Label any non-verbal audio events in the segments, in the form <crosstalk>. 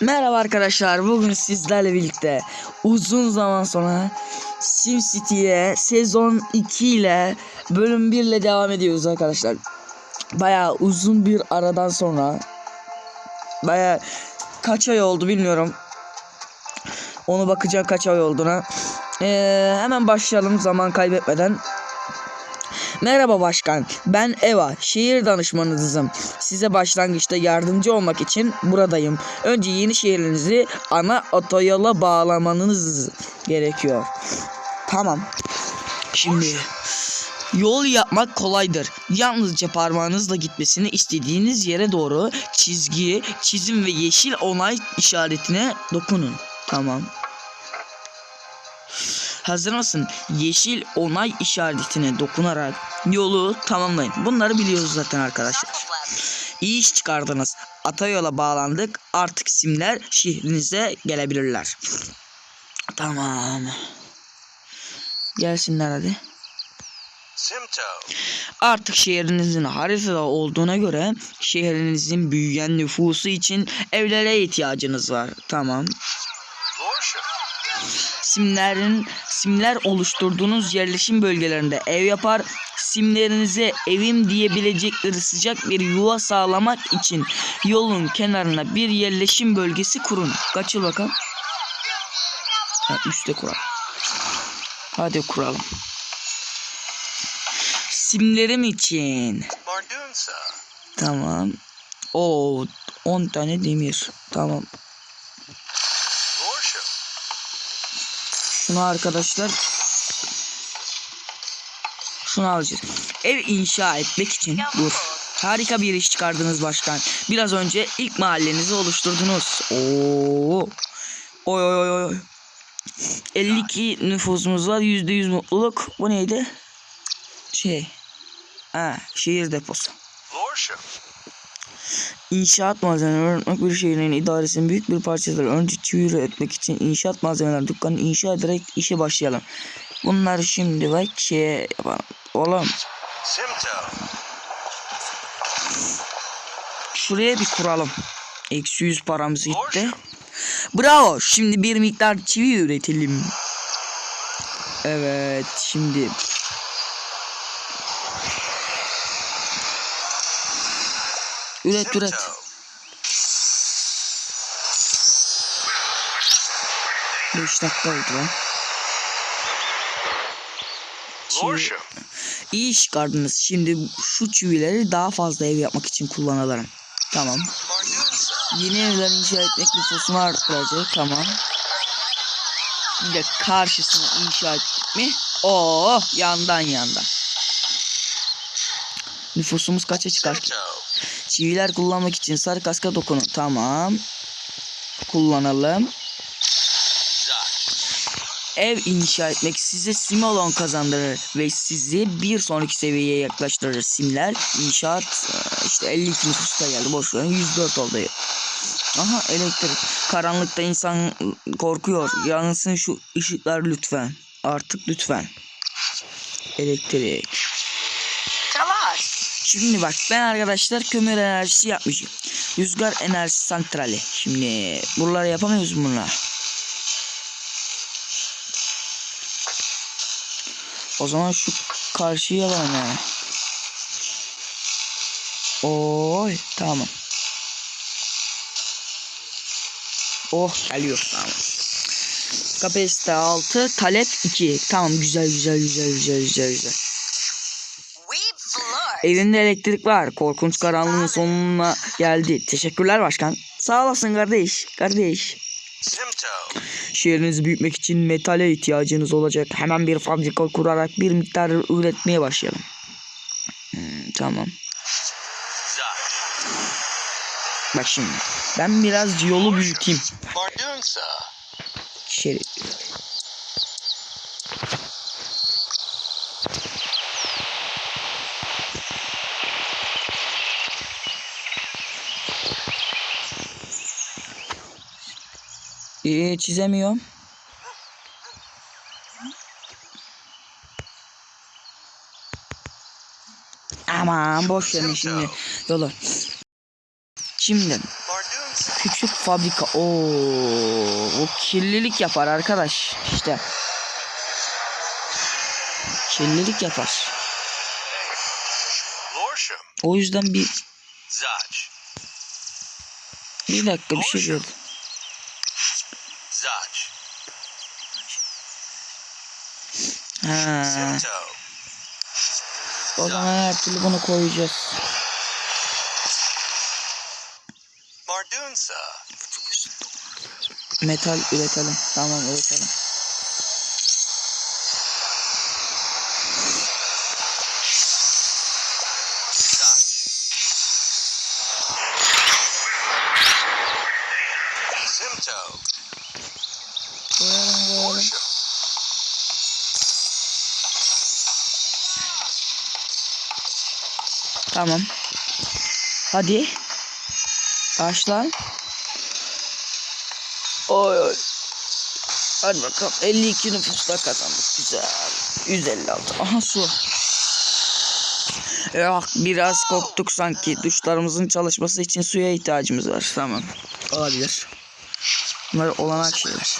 Merhaba arkadaşlar. Bugün sizlerle birlikte uzun zaman sonra SimCity'ye sezon 2 ile bölüm 1 ile devam ediyoruz arkadaşlar. Bayağı uzun bir aradan sonra bayağı kaç ay oldu bilmiyorum. Onu bakacağım kaç ay olduğuna. Ee, hemen başlayalım zaman kaybetmeden. Merhaba başkan. Ben Eva. Şehir danışmanınızım. Size başlangıçta yardımcı olmak için buradayım. Önce yeni şehrinizi ana otoyola bağlamanız gerekiyor. Tamam. Şimdi Yol yapmak kolaydır. Yalnızca parmağınızla gitmesini istediğiniz yere doğru çizgi, çizim ve yeşil onay işaretine dokunun. Tamam. Hazır mısın? Yeşil onay işaretine dokunarak yolu tamamlayın. Bunları biliyoruz zaten arkadaşlar. İyi iş çıkardınız. Atayola bağlandık. Artık simler şehrinize gelebilirler. Tamam. Gelsinler hadi. Artık şehrinizin haritada olduğuna göre şehrinizin büyüyen nüfusu için evlere ihtiyacınız var. Tamam. Simlerin simler oluşturduğunuz yerleşim bölgelerinde ev yapar. Simlerinize evim diyebilecekleri sıcak bir yuva sağlamak için yolun kenarına bir yerleşim bölgesi kurun. Kaçıl bakalım. Ha, üstte kuralım. Hadi kuralım. Simlerim için. Tamam. Oo 10 tane demir. Tamam. Şunu arkadaşlar şunu alacağız. Ev inşa etmek için dur. Harika bir iş çıkardınız başkan. Biraz önce ilk mahallenizi oluşturdunuz. Oo. Oy oy oy oy. 52 nüfusumuz var. %100 mutluluk. Bu neydi? Şey. Ha, şehir deposu. İnşaat malzemeleri üretmek bir şehrin idaresinin büyük bir parçasıdır. Önce çivi üretmek için inşaat malzemeler dükkanı inşa ederek işe başlayalım. Bunları şimdi bak şey yapalım. Oğlum şuraya bir kuralım. Eksi 100 paramız gitti. Bravo. Şimdi bir miktar çivi üretelim. Evet şimdi üret üret. 5 dakika oldu lan. Lordship. İyi iş çıkardınız. Şimdi şu çivileri daha fazla ev yapmak için kullanalım. Tamam. Yeni evler inşa etmek nüfusunu arttıracak. Tamam. Bir de karşısını inşa ettik mi? Oo yandan yandan. Nüfusumuz kaça çıkar? Çiviler kullanmak için sarı kaska dokunun. Tamam. Kullanalım. Ev inşa etmek size simolon kazandırır ve sizi bir sonraki seviyeye yaklaştırır. Simler inşaat e, işte 52 nüfusta geldi. Boş verin 104 oldu. Aha elektrik. Karanlıkta insan korkuyor. Yansın şu ışıklar lütfen. Artık lütfen. Elektrik. Şimdi bak ben arkadaşlar kömür enerjisi yapmışım. Rüzgar enerji santrali. Şimdi buraları yapamıyoruz bunlar. O zaman şu karşıya yapalım yani. Oy tamam. Oh geliyor tamam. Kapasite 6, talep 2. Tamam güzel güzel güzel güzel güzel güzel. Evinde elektrik var. Korkunç karanlığın sonuna geldi. Teşekkürler başkan. Sağ olasın kardeş. Kardeş. Simto. Şehrinizi büyütmek için metale ihtiyacınız olacak. Hemen bir fabrika kurarak bir miktar üretmeye başlayalım. Hmm, tamam. Bak şimdi. Ben biraz yolu büyüteyim. Mardunsa. Ee, çizemiyorum. Aman boş verin şimdi yolu. Şimdi küçük fabrika. Oo, o kirlilik yapar arkadaş. İşte. Kirlilik yapar. O yüzden bir bir dakika bir şey gördüm. Ha, o zaman her türlü bunu koyacağız. Metal üretelim. Tamam üretelim. Tamam. Hadi. Başla. Oy oy. Hadi bakalım. 52 nüfusla kazandık. Güzel. 156. Aha su. Yok biraz korktuk sanki. Duşlarımızın çalışması için suya ihtiyacımız var. Tamam. Olabilir. Bunlar olanak şeyler.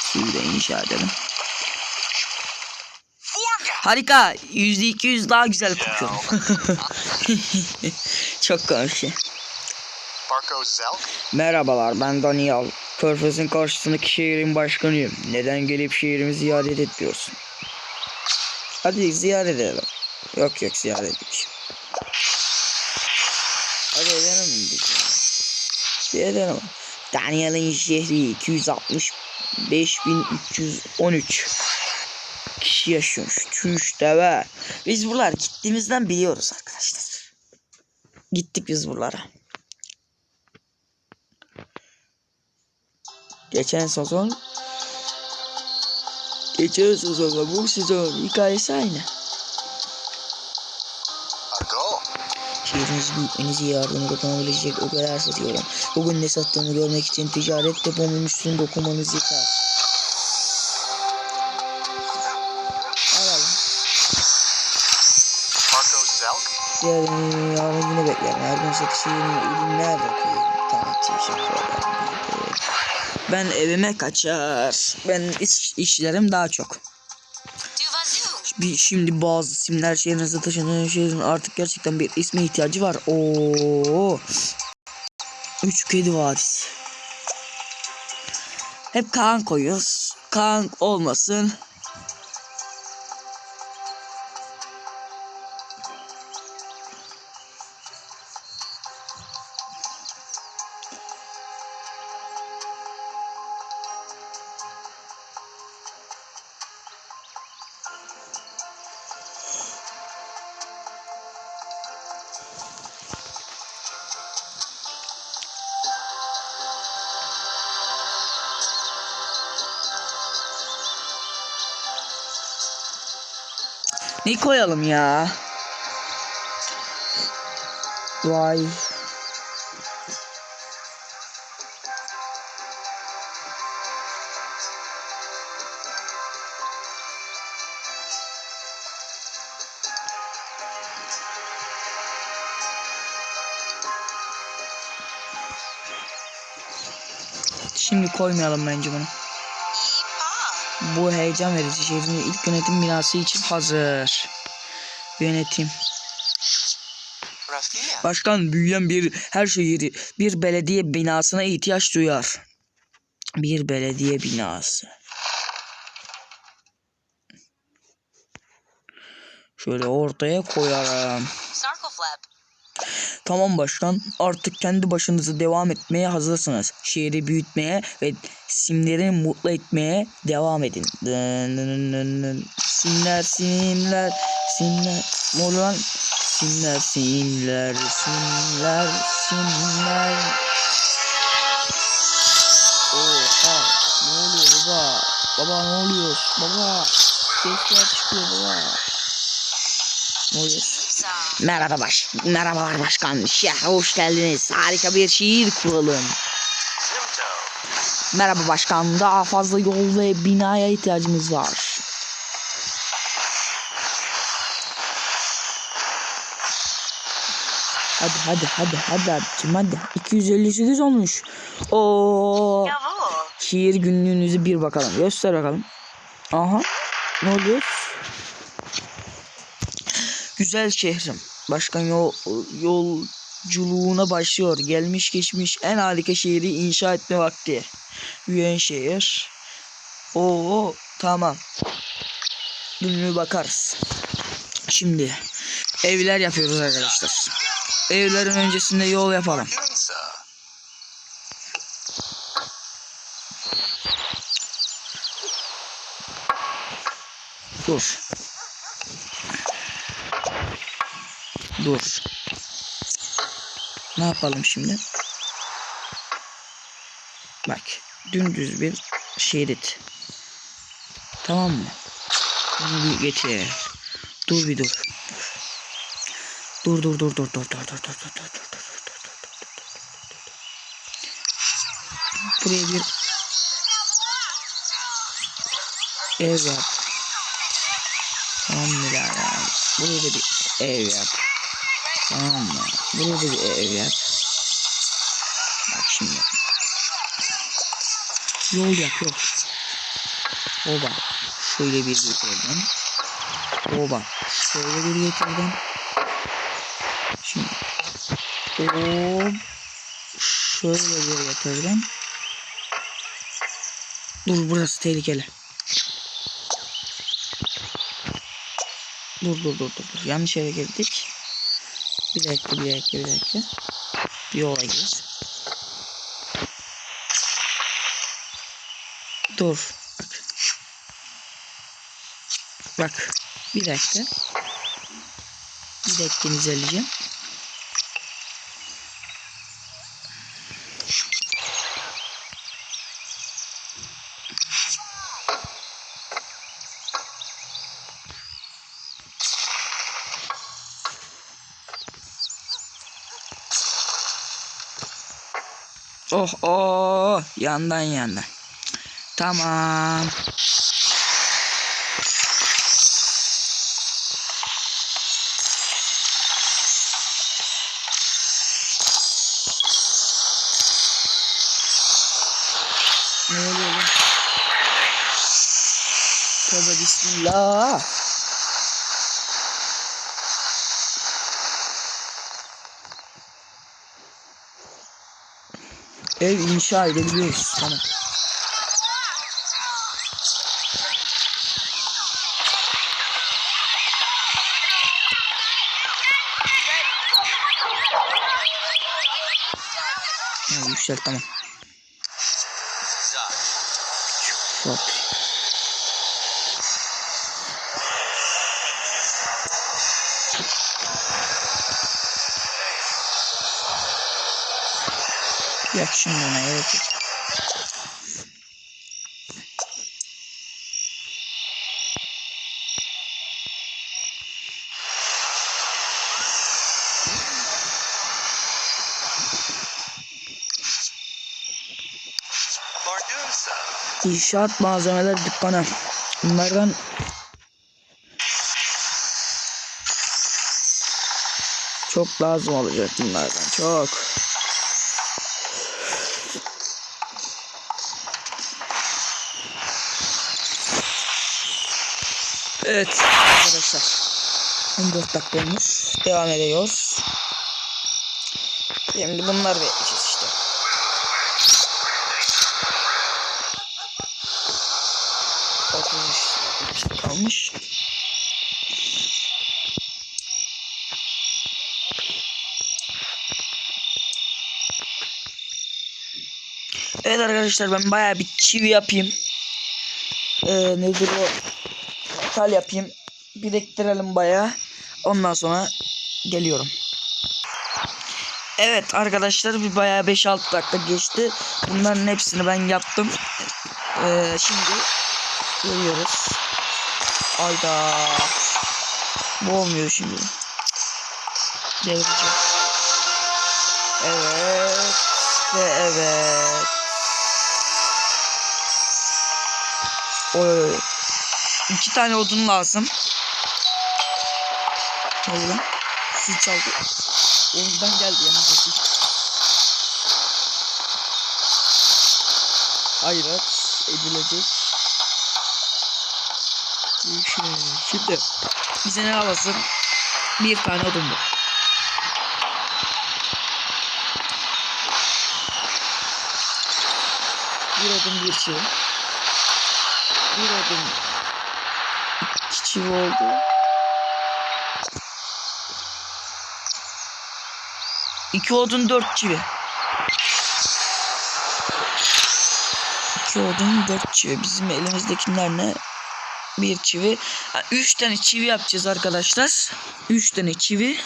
Suyu da inşa edelim. Harika. Yüzde iki yüz daha güzel kokuyor. <laughs> Çok Zelk. Merhabalar ben Daniel. Körfez'in karşısındaki şehrin başkanıyım. Neden gelip şehrimi ziyaret etmiyorsun? Hadi ziyaret edelim. Yok yok ziyaret etmiş. Hadi edelim mi edelim. Daniel'in şehri 265.313 kişi yaşıyormuş. Çüş deve. Biz buralar gittiğimizden biliyoruz arkadaşlar. Gittik biz buralara. Geçen sezon Geçen sezonla bu sezon hikayesi aynı. Ago. Şehrinizi büyütmenizi yardımı dokunabilecek ögeler satıyorum. Bugün ne sattığımı görmek için ticaret depomun üstünde okumanız yeter. Yarın, yarın yine beklerim. Gün satışı ürünler bakıyorum. Teşekkür ederim. Ben evime kaçar. Ben iş, işlerim daha çok. Bir, şimdi bazı simler şehrinize taşınıyor. Şehrin artık gerçekten bir isme ihtiyacı var. Oo. Üç kedi vadisi. Hep Kaan koyuyoruz. Kaan olmasın. Ne koyalım ya? Vay. Şimdi koymayalım bence bunu. Bu heyecan verici şehrin ilk yönetim binası için hazır. Yönetim. Başkan büyüyen bir her şehri bir belediye binasına ihtiyaç duyar. Bir belediye binası. Şöyle ortaya koyarım. Tamam başkan artık kendi başınıza devam etmeye hazırsınız. Şehri büyütmeye ve simleri mutlu etmeye devam edin. Simler simler simler mor lan simler simler simler simler. Oha ne oluyor baba? Baba ne oluyor? Baba sesler çıkıyor baba. Ne oluyor? Merhaba baş, merhabalar başkan. Şehre hoş geldiniz. Harika bir şehir kuralım. Merhaba başkan. Daha fazla yol ve binaya ihtiyacımız var. Hadi hadi hadi hadi abicim hadi. 258 olmuş. Jawohl. Şiir günlüğünüzü bir bakalım. Göster bakalım. Aha. Ne oluyor? Güzel şehrim. Başkan yol yolculuğuna başlıyor. Gelmiş geçmiş en harika şehri inşa etme vakti. Büyüyen şehir. Oo tamam. Günlüğü bakarız. Şimdi evler yapıyoruz arkadaşlar. Evlerin öncesinde yol yapalım. Dur. Dur. Ne yapalım şimdi? Bak. Dümdüz bir şerit. Tamam mı? Bunu bir getir. Dur bir dur. Dur dur dur dur dur dur dur dur dur dur dur dur Buraya bir ev yap. Tamam mı? Buraya bir ev yap. Tamam mı? Da bir ev yap. Bak şimdi. Yol yap yol. Oba. Şöyle bir getirdim. Oba. Şöyle bir getirdim. Şimdi. Hop. Şöyle bir getirdim. Dur burası tehlikeli. Dur dur dur. dur. Yanlış yere girdik. Bir dakika bir dakika bir dakika. Bir yola gir. Dur. Bak. Bak. Bir dakika. Bir dakika izleyeceğim. Oh oh yandan yandan. Tamam. Ne oluyor lan? Tövbe bismillah. Ev inşa edebiliyoruz. Tamam. Ha, tamam. Hop. Yak şimdi ona evet. İnşaat malzemeler dükkanı. Bunlardan çok lazım olacak bunlardan çok. Evet arkadaşlar. 14 dakika olmuş. Devam ediyoruz. Şimdi bunlar bekleyeceğiz işte. Otuz kalmış. Evet arkadaşlar ben bayağı bir çivi yapayım. Ee, nedir o? Metal yapayım. Biriktirelim bayağı. Ondan sonra geliyorum. Evet arkadaşlar bir bayağı 5-6 dakika geçti. Bunların hepsini ben yaptım. Ee, şimdi geliyoruz. Ayda. Bu olmuyor şimdi. Devireceğim. Evet. Ve evet. Oy. İki tane odun lazım. Lan? Zil çaldı. Ondan geldi yalnız. Hayret edilecek. şey. Şimdi bize ne lazım? Bir tane odun bu. Bir odun bir çivi. Bir odun çivi oldu. İki odun dört çivi. İki odun dört çivi. Bizim elimizdekiler ne? Bir çivi. Ha, üç tane çivi yapacağız arkadaşlar. Üç tane çivi.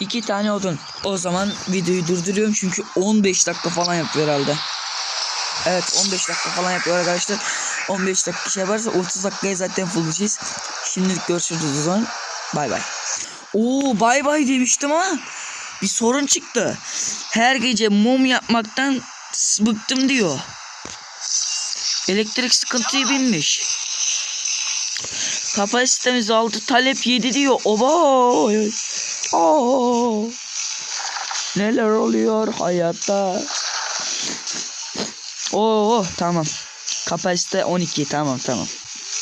İki tane odun. O zaman videoyu durduruyorum çünkü 15 dakika falan yapıyor herhalde. Evet 15 dakika falan yapıyor arkadaşlar. 15 dakika şey varsa 30 dakikaya zaten fullleyeceğiz. Şimdilik görüşürüz o zaman. Bay bay. Oo bay bay demiştim ama bir sorun çıktı. Her gece mum yapmaktan bıktım diyor. Elektrik sıkıntıyı binmiş. Kapasitemiz aldı talep 7 diyor. Oba. Oo. Neler oluyor hayatta? Oo tamam. Kapasite 12 tamam tamam.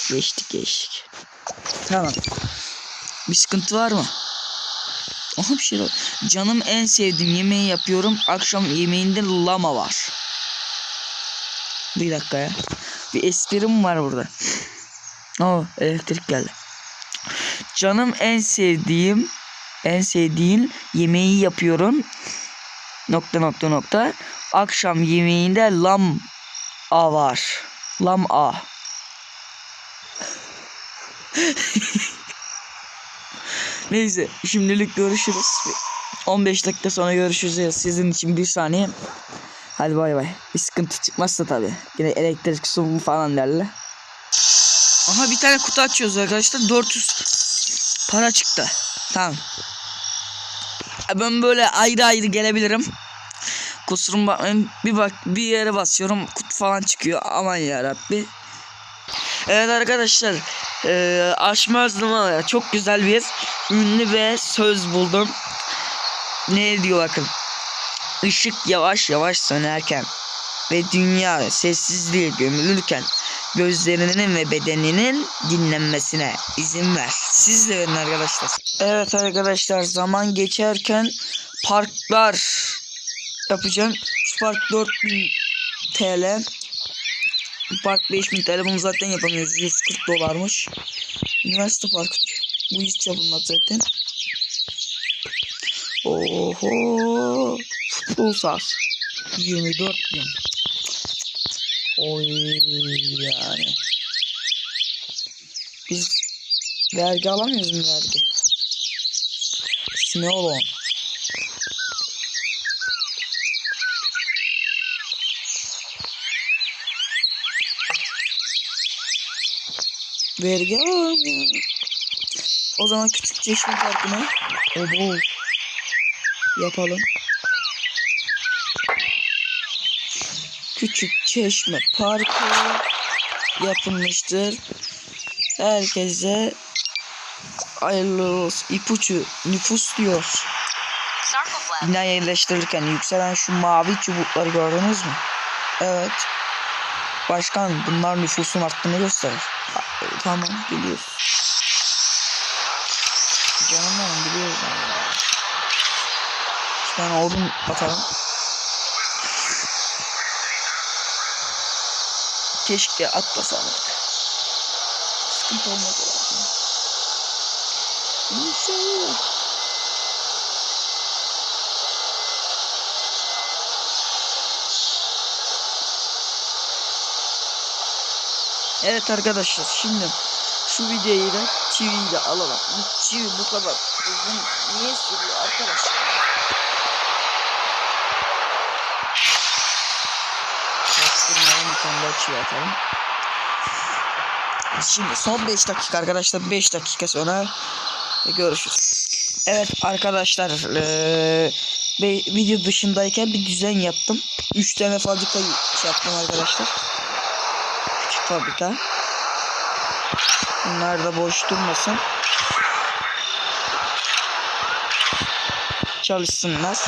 Geçtik geçtik. Tamam. Bir sıkıntı var mı? Aha bir şey var. Canım en sevdiğim yemeği yapıyorum. Akşam yemeğinde lama var. Bir dakika ya. Bir esprim var burada. Oo elektrik geldi. Canım en sevdiğim en sevdiğim yemeği yapıyorum. Nokta nokta nokta. Akşam yemeğinde lam var. Lam a. <laughs> Neyse şimdilik görüşürüz. 15 dakika sonra görüşürüz. Sizin için bir saniye. Hadi bay bay. Bir sıkıntı çıkmazsa tabi. Yine elektrik su falan derler. Aha bir tane kutu açıyoruz arkadaşlar. 400 para çıktı. Tamam. Ben böyle ayrı ayrı gelebilirim. Kusurum bakmayın. Bir bak bir yere basıyorum kutu falan çıkıyor. Aman ya Rabbi. Evet arkadaşlar. Eee Aşmaz numara çok güzel bir ünlü ve söz buldum. Ne diyor bakın. Işık yavaş yavaş sönerken ve dünya sessizliğe gömülürken gözlerinin ve bedeninin dinlenmesine izin ver. Siz de verin arkadaşlar. Evet arkadaşlar zaman geçerken parklar yapacağım. Şu park 4000 TL. Park 5000 TL. Bunu zaten yapamıyoruz. 140 dolarmış. Üniversite parkı. Bu hiç yapılmaz zaten. Oho. Futbol sahası. 24 bin. Oy yani. Biz vergi alamıyoruz mu vergi? Ne Vergi alamıyor. O zaman küçük çeşme parkına obo yapalım. Küçük çeşme parkı yapılmıştır. Herkese hayırlı olsun. İpucu nüfus diyor. Bina yerleştirirken yükselen şu mavi çubukları gördünüz mü? Evet. Başkan bunlar nüfusun arttığını gösterir. Tamam biliyoruz. Canım biliyoruz yani. İki tane odun atalım. Keşke atmasaydık. Sıkıntı olmaz. İnşallah. Evet arkadaşlar şimdi şu videoyu da çiviyi de alalım. Bu çivi bu kadar uzun niye sürüyor arkadaşlar? Bastırmayalım bir tane daha. Şimdi son 5 dakika arkadaşlar 5 dakika sonra görüşürüz. Evet arkadaşlar ve video dışındayken bir düzen yaptım. 3 tane fabrika şey yaptım arkadaşlar. Tabi da. Bunlar da boş durmasın. Çalışsınlar.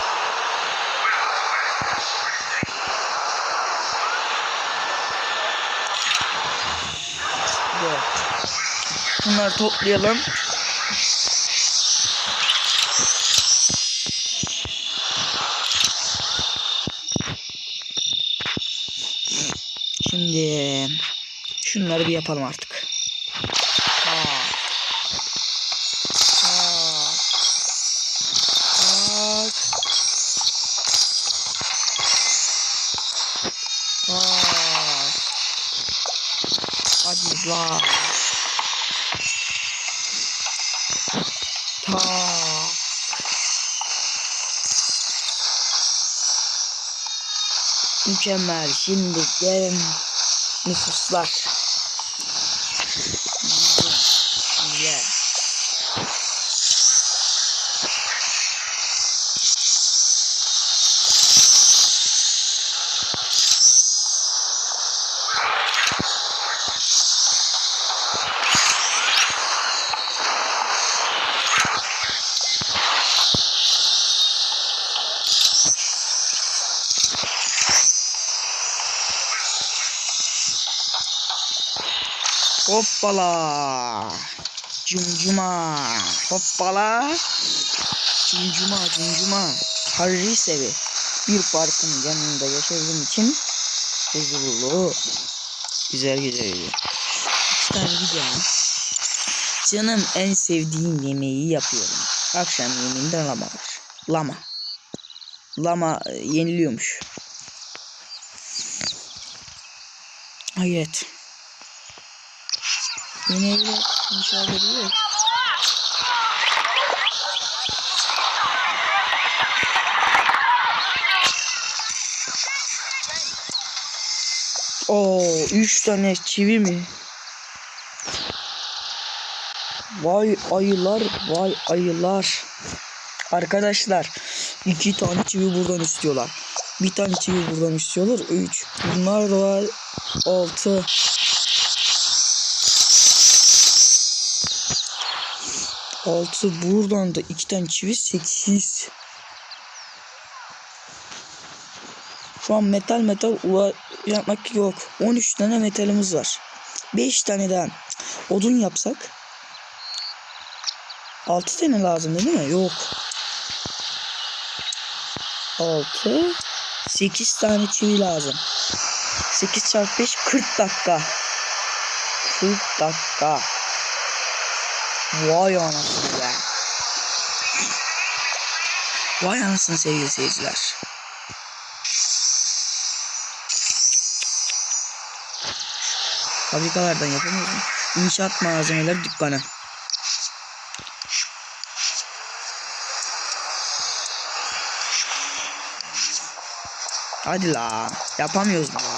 Evet. Bunları toplayalım. Şunları bir yapalım artık. Ha. Ha. Bak. Bak. Hadi la. Ta. Mükemmel. Şimdi gelin nüfuslar. Güzel. Hoppala. Cumcuma. Hoppala. Cumcuma cumcuma. Harri sevi. Bir parkın yanında yaşadığım için huzurlu. Güzel güzel. İki tane gidelim. Canım en sevdiğim yemeği yapıyorum. Akşam yemeğinde lama var. Lama. Lama e, yeniliyormuş. Hayret. Yeni evler inşa ediliyor. Oo, üç tane çivi mi? Vay ayılar, vay ayılar. Arkadaşlar, iki tane çivi buradan istiyorlar. Bir tane çivi buradan istiyorlar. Üç. Bunlar var. Altı. Altı buradan da iki tane çivi sekiz. Şu an metal metal ula yapmak yok. 13 tane metalimiz var. 5 tane daha odun yapsak. 6 tane lazım değil mi? Yok. 6 8 tane çivi lazım. 8 çarpı 5 40 dakika. 40 dakika. Vay anasını be. Vay anasını sevgili seyirciler. Fabrikalardan yapamıyoruz mu? İnşaat malzemeleri dükkanı. Hadi la. Yapamıyoruz la.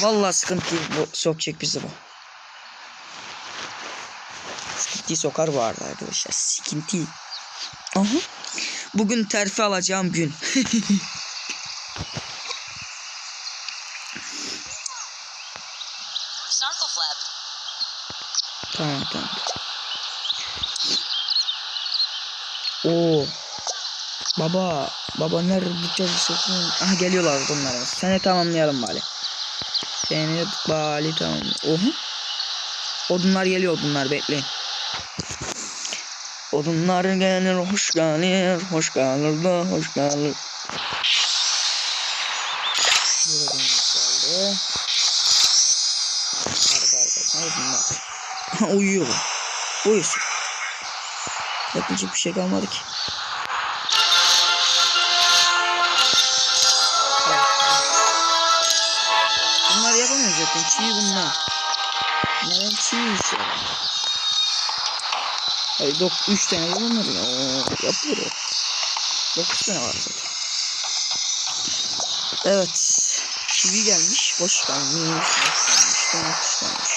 Vallahi sıkıntı bu sokacak bizi bu. Sıkıntıyı sokar bu arada arkadaşlar. Sıkıntı. Aha. Bugün terfi alacağım gün. Tamam tamam. Oo. Baba, baba nerede bu çalışıyorsun? Aha geliyorlar bunlar. Seni tamamlayalım bari. Seni bari tamam. Oha. Odunlar geliyor odunlar bekleyin. Odunlar gelir hoş gelir hoş gelir de hoş gelir. Uyuyor. Uyusun. Yapacak bir şey kalmadı ki. Zaten. Çiğ bunlar. Neden çiğ işte? Ay dok 3 tane bulunur ya. Oo, yapılır o. 9 tane var zaten. Evet. Çivi gelmiş. Boş kalmış. Boş kalmış. Boş kalmış.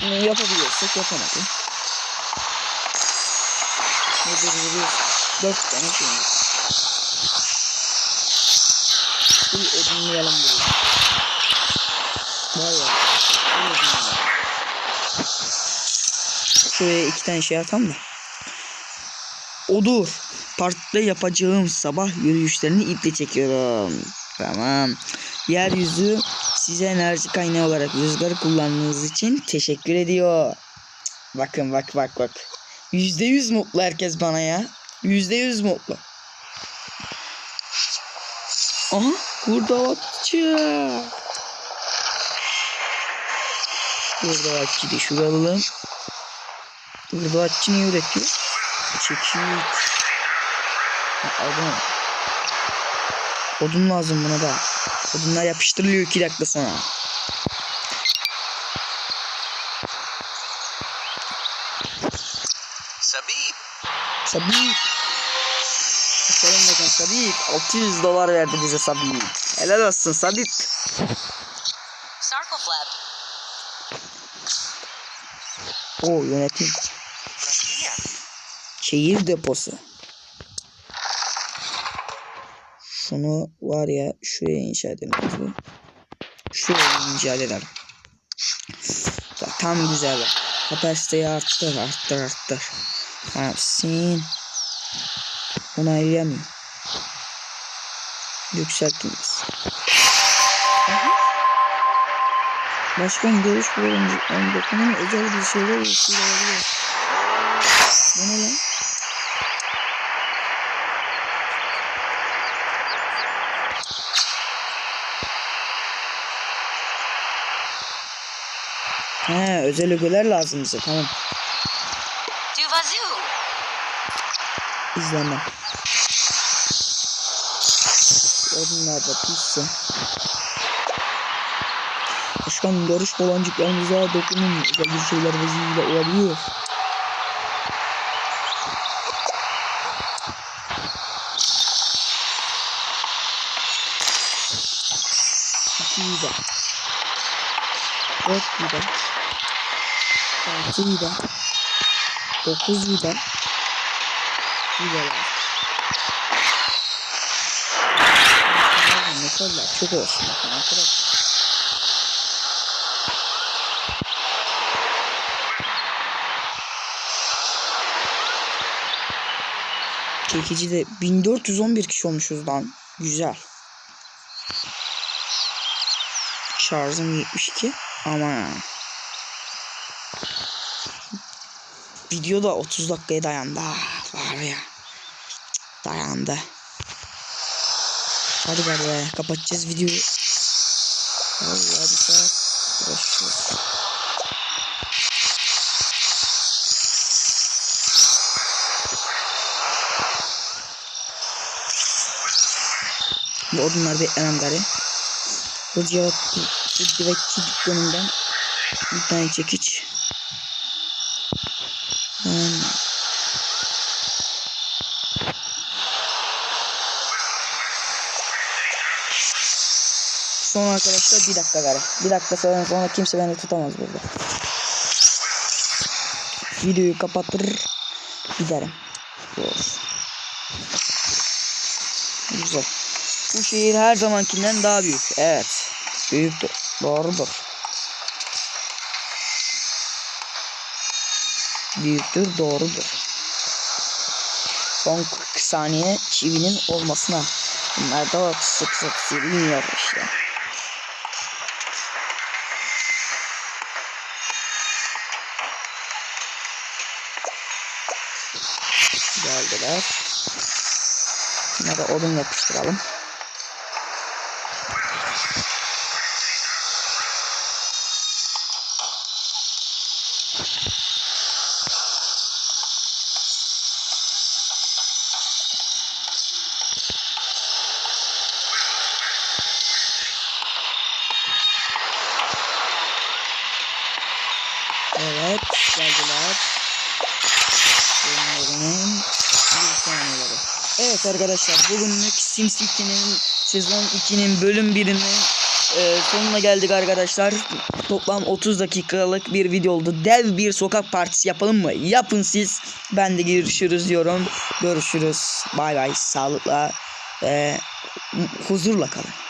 Bunu yapabiliyorsak yapamadım. Ne duruyoruz? 4 tane şey var. almayalım bunu. Vay ya. Şuraya iki tane şey atalım da. Odur. Parkta yapacağım sabah yürüyüşlerini iple çekiyorum. Tamam. Yeryüzü size enerji kaynağı olarak rüzgarı kullandığınız için teşekkür ediyor. Bakın bak bak bak. Yüzde yüz mutlu herkes bana ya. Yüzde yüz mutlu. Aha kurdavatçı. Kurdavatçı de şuraya alalım. Kurdavatçı ne üretiyor? Çekiç. Ha, Odun. Lazım buna da. Odunlar yapıştırılıyor iki dakika sonra. Sabib. Sabit. Sabit. 600 dolar verdi bize Sabit. Helal olsun Sabit. O yönetim. Şehir deposu. Şunu var ya şuraya inşa edelim. Şuraya inşa edelim. Tam güzel bak. Kapasiteyi arttır arttır arttır. Hapsin. Onaylayamıyorum. Yükseltiniz. Başkan görüş dokunumu özel bir şeyler olabilir. Bu ne lan? He özel ögeler lazım bize tamam. İzleme. Odunlar da pişsin. Başkan görüş bulancıklarınıza dokunun. Özel bir şeyler vesile olabilir. İki vida. Dört vida. Altı vida. Dokuz vida. Vidalar. Kadar çok olsun bakın arkadaşlar. Çekici de 1411 kişi olmuşuz lan. Güzel. Şarjım 72 ama video da 30 dakikaya dayandı. Ah, Var ya. Dayandı. Hadi gel be. Kapatacağız videoyu. Vallahi bir saat. uğraşıyoruz. Bu odunlar beklemem gari. Bu bu civatçı dükkanından bir tane çekiç. Hmm. Son arkadaşlar bir dakika gari. Bir dakika sonra, sonra kimse beni tutamaz burada. Videoyu kapatır giderim. Doğru. Güzel. Bu şehir her zamankinden daha büyük. Evet. Büyüktür. Doğrudur. Büyüktür. Doğrudur. Son 40 saniye çivinin olmasına. Bunlar da sık sık siliniyor işte. Geldiler. Şuna da odun yapıştıralım. Evet arkadaşlar bugünlük SimCity'nin sezon 2'nin bölüm 1'inin e, sonuna geldik arkadaşlar. Toplam 30 dakikalık bir video oldu. Dev bir sokak partisi yapalım mı? Yapın siz. Ben de görüşürüz diyorum. Görüşürüz. Bay bay. Sağlıkla ve huzurla kalın.